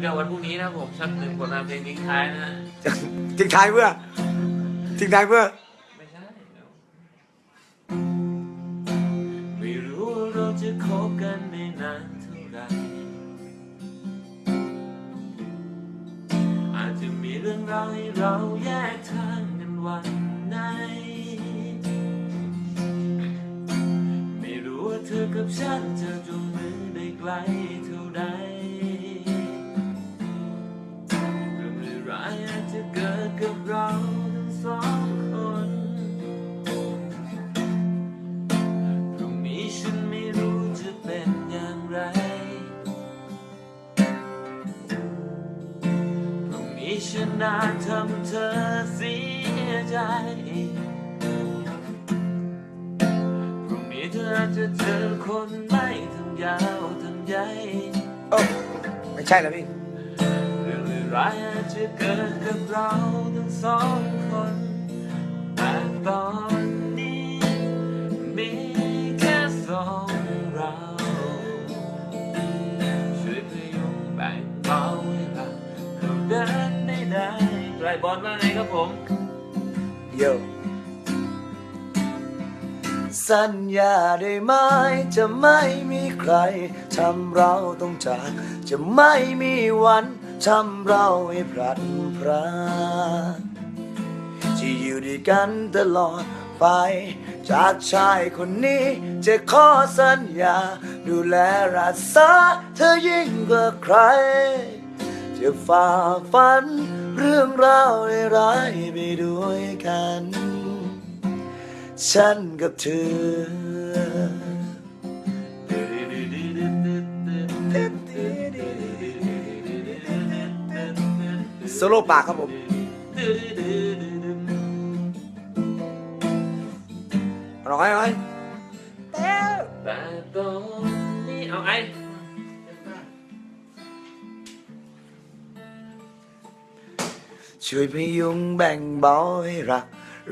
เดี๋ยววันพรุ่งนี้นะครับผมสักหนึ่งผลงานเพลงทิ้งท้ายนะฮะทิ้งท้ายเพื่อทิ้งท้ายเพื่อ ไม่ใช่เดี๋ยวไม่รู้ว่าเราจะคบกันได้นานเท่าไหร่อาจจะมีเรื่องราวให้เราแยกทางกันวันไหน ไม่รู้ว่าเธอกับฉันจะจูงมือได้ไกล พรุ่งนี้ฉันอาจทำเธอเสียใจพรุ่งนี้เธออาจจะเจอคนไม่ทั้งยาวทั้งใหญ่เออไม่ใช่แล้วพี่เรื่องร้ายอาจจะเกิดกับเราทั้งสองคนแต่ตอนนี้มีแค่สอง ไกลบอลว่าไงครับผมโยสัญญาได้ไหม จะไม่มีใครทำเราต้องจาก จะไม่มีวันทำเราให้พลัดพรากที่อยู่ด้วยกันตลอดไป จากชายคนนี้จะขอสัญญา ดูแลรักษาเธอยิ่งกว่าใคร จะฝ่าฟัน เรื่องราวร้ายๆไปด้วยกัน ฉันกับเธอโซโล่ปากครับผม ร้อยร้อยแต่ตอนนี้เอาไง ช่วยพยุงแบ่งเบาให้รัก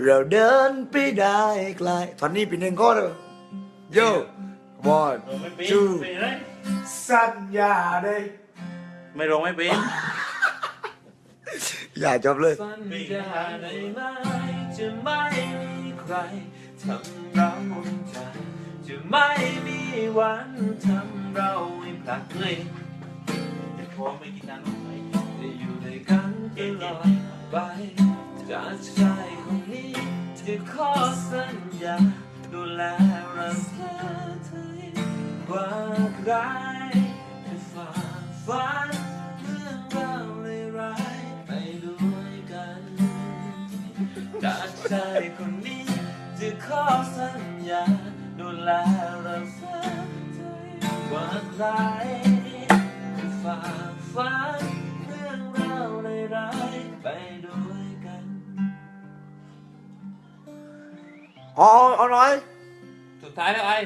เราเดินไปได้ไกลตอนนี้เป็นหนึ่งก็เลยโย่ one ไม่ปีน two ปีนเลยสัญญาได้ไม่ลงไม่ปีนอย่าจบเลย สัญญาได้ไหมจะไม่มีใครทำเราใจจะไม่มีวันทำเราให้พลัดเลยพอไม่กินน้ำไปจะอยู่ด้วยกันตลอด ไป จากชายคนนี้จะขอสัญญาดูแลรักษาเธอว่าใครจะฝ่าฟันเรื่องราวเลยร้ายไปด้วยกันจากชายคนนี้จะขอสัญญาดูแลรักษาเธอว่าใครจะฝ่าฟัน อ๋อเอาหน่